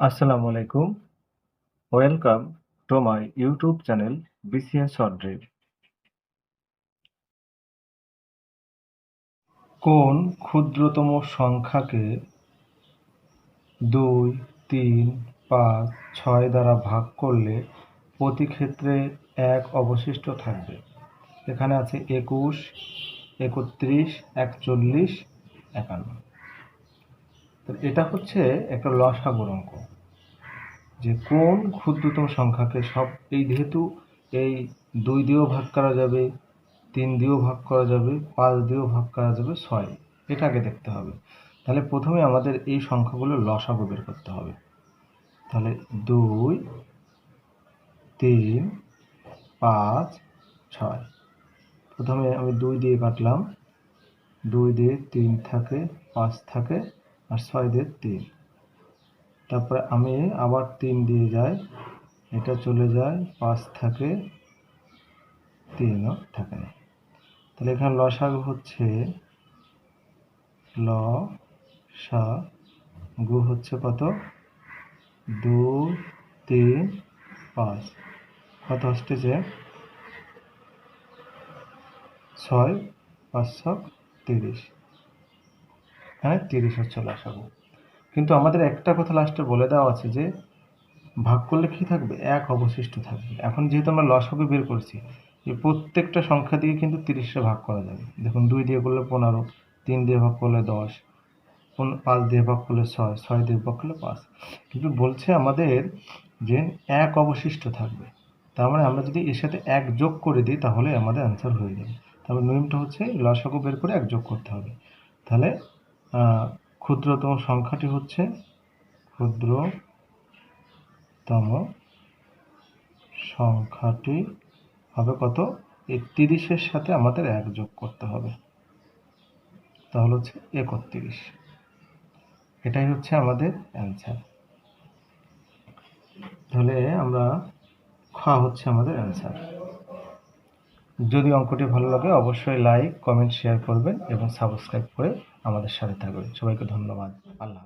আসসালামু আলাইকুম। Welcome to my YouTube channel BCS short কোন ক্ষুদ্রতম সংখ্যাকে দুই, তিন, পাঁচ, ছয় দ্বারা ভাগ করলে প্রতি ক্ষেত্রে এক অবশিষ্ট থাকবে? এখানে আছে একুশ, একত্রিশ, একচল্লিশ, একান্ন। তো এটা হচ্ছে একটা লসাগুর অঙ্ক যে কোন ক্ষুদ্রতম সংখ্যাকে সব, এই যেহেতু এই দুই দিয়েও ভাগ করা যাবে, তিন দিয়েও ভাগ করা যাবে, পাঁচ দিয়েও ভাগ করা যাবে, ছয়। এটা আগে দেখতে হবে। তাহলে প্রথমে আমাদের এই সংখ্যাগুলো লসাগু বের করতে হবে। তাহলে দুই, তিন, পাঁচ, ছয়। প্রথমে আমি দুই দিয়ে কাটলাম। দুই দিয়ে তিন থাকে, পাঁচ থাকে আর ছয় দিয়ে তিন। তারপরে আমি আবার তিন দিয়ে যাই। এটা চলে যায় পাঁচ থাকে তিনও থাকে না। তাহলে এখানে লসাগু হচ্ছে ল সা গু হচ্ছে কত? দুই তিন, পাঁচ। কত হচ্ছে ছয়, পাঁচশো তিরিশ। হ্যাঁ তিরিশ হচ্ছে লসাগু কিন্তু আমাদের একটা কথা লাস্টে বলে দেওয়া আছে যে, ভাগ করলে কী থাকবে? এক অবশিষ্ট থাকবে। এখন যেহেতু আমরা লসাগু বের করছি, এই প্রত্যেকটা সংখ্যা দিয়ে কিন্তু তিরিশে ভাগ করা যাবে। দেখুন, দুই দিয়ে করলে পনেরো, তিন দিয়ে ভাগ করলে দশ পাঁচ দিয়ে ভাগ করলে ছয় ছয় দিয়ে ভাগ করলে পাঁচ। কিন্তু বলছে আমাদের যে এক অবশিষ্ট থাকবে। তার মানে আমরা যদি এর সাথে এক যোগ করে দিই, তাহলে আমাদের অ্যান্সার হয়ে যাবে। তারপর নিয়মটা হচ্ছে লসাগু বের করে এক যোগ করতে হবে। তাহলে ক্ষুদ্রতম সংখ্যাটি হচ্ছে ক্ষুদ্রতম সংখ্যাটি হবে কত? এই তিরিশের সাথে আমাদের এক যোগ করতে হবে। তাহলে হচ্ছে একত্রিশ। এটাই হচ্ছে আমাদের অ্যান্সার তাহলে আমরা খ হচ্ছে আমাদের অ্যান্সার যদি অঙ্কটি ভালো লাগে, অবশ্যই লাইক কমেন্ট শেয়ার করবেন এবং সাবস্ক্রাইব করে আমাদের সাথে থাকবে সবাইকে ধন্যবাদ। আল্লাহ